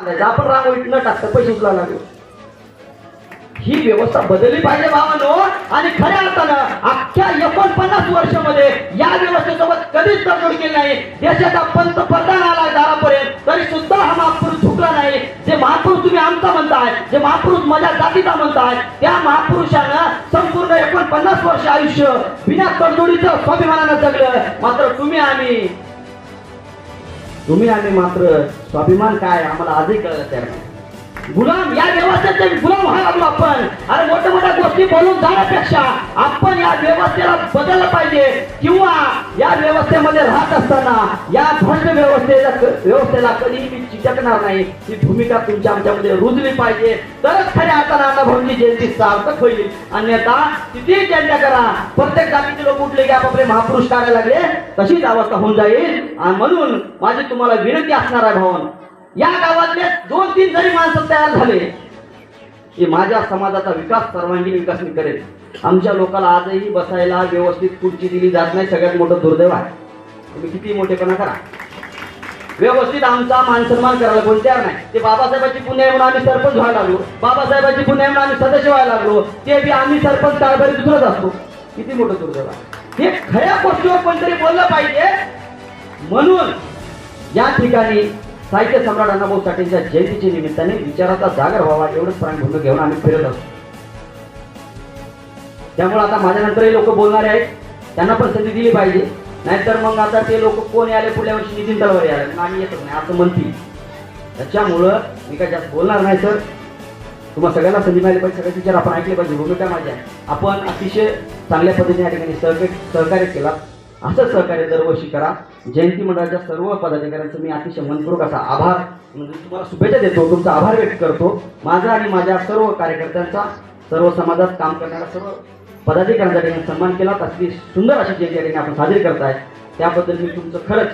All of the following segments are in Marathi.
आपण रांगोळीत न टाकता पैसे उचला लागलो. ही व्यवस्था बदलली पाहिजे भावानो. आणि खऱ्या अर्थानं अख्ख्या एकोणपन्नास वर्षामध्ये या व्यवस्थेसोबत कधीच तडजोड केली नाही. देशाचा पंतप्रधान आला दारापर्यंत तरी सुद्धा हा महापुरुष झुकला नाही. जे महापुरुष तुम्ही आमचा म्हणताय जे महापुरुष माझ्या जातीचा म्हणताय त्या महापुरुषानं संपूर्ण एकोणपन्नास वर्ष आयुष्य बिना तडजोडीचं स्वाभिमानानं जगलं. मात्र तुम्ही आम्ही तुम्ही आम्ही मात्र स्वाभिमान काय आम्हाला आजही कळलं तयार नाही. गुलाम या व्यवस्थेचे गुलाम व्हायला आपण. अरे मोठ्या मोठ्या गोष्टी बोलून जाण्यापेक्षा आपण या व्यवस्थेला बदललं पाहिजे. किंवा या व्यवस्थेमध्ये राहत असताना या भ्रष्ट व्यवस्थेला व्यवस्थेला कधीही मी चिटकणार नाही. ही भूमिका तुमच्या आमच्यामध्ये रुजली पाहिजे. तरच खऱ्या अर्थानं अण्णाभाऊंची जयंती सार्थक होईल. अन्यथा किती चर्चा करा. प्रत्येक जातीचे लोक उठले की आपापले महापुरुष काढायला लागले. तशीच अवस्था होऊन जाईल. आणि म्हणून माझी तुम्हाला विनंती असणार आहे भावन. या गावातले दोन तीन जरी माणसं तयार झाले की माझ्या समाजाचा विकास सर्वांगीण विकास मी करेल आमच्या लोकांना आजही बसायला व्यवस्थित खुर्ची दिली जात नाही. सगळ्यात मोठं दुर्दैव आहे. तुम्ही किती मोठेपणा करा. व्यवस्थित आमचा मान सन्मान करायला कोण तयार नाही. ते बाबासाहेबांची पुण्य म्हणून आम्ही सरपंच व्हायला लागलो. बाबासाहेबांची पुण्य म्हणून आम्ही सदस्य व्हायला लागलो. ते बी आम्ही सरपंच कारभारी दुसरंच असतो. किती मोठं दुर्दैव आहे. हे खऱ्या गोष्टीवर कोणतरी बोललं पाहिजे. म्हणून या ठिकाणी साहित्य सम्राट अण्णाभाऊ साठेंच्या जयंतीच्या निमित्ताने विचाराचा जागर व्हावा एवढंच प्राणभूमी घेऊन आम्ही फिरत असतो. त्यामुळे आता माझ्यानंतरही लोक बोलणारे आहेत. त्यांना पण संधी दिली पाहिजे. नाहीतर मग आता ते लोक कोण आले पुढल्या वर्षी नितीन तलवार आले आम्ही येतच नाही असं म्हणतील. त्याच्यामुळं मी काय जास्त बोलणार नाही सर. तुम्हाला सगळ्यांना संधी मिळाली पाहिजे सगळ्याचे विचार आपण ऐकले पाहिजे भूमिका माझी आहे. आपण अतिशय चांगल्या पद्धतीने या ठिकाणी सहकार्य सहकार्य केला. असं सहकार्य दरवर्षी करा. जयंती मंडळाच्या सर्व पदाधिकाऱ्यांचं मी अतिशय मनपूर्वक असा आभार म्हणजे तुम्हाला शुभेच्छा देतो तुमचा आभार व्यक्त करतो. माझा आणि माझ्या सर्व कार्यकर्त्यांचा सर्व समाजात काम करणाऱ्या सर्व पदाधिकाऱ्यांचा सन्मान केला. असली सुंदर अशी जयंती त्यांनी आपण साजरी करताय. त्याबद्दल मी तुमचं खरंच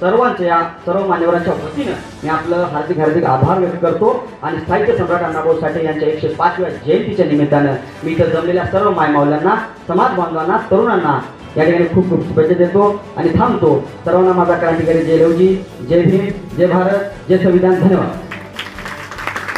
सर्वांच्या या सर्व मान्यवरांच्या वतीनं मी आपलं हार्दिक हार्दिक आभार व्यक्त करतो. आणि साहित्य सम्राट अण्णाभाऊ साठे यांच्या एकशे पाचव्या जयंतीच्या निमित्तानं मी इथं जमलेल्या सर्व मायमावल्यांना समाज बांधवांना तरुणांना या ठिकाणी खूप खूप शुभेच्छा देतो. आणि थांबतो. सर्वांना माझा क्रांतिकारी जय लवजी जय भीम जय भारत जय संविधान. धन्यवाद.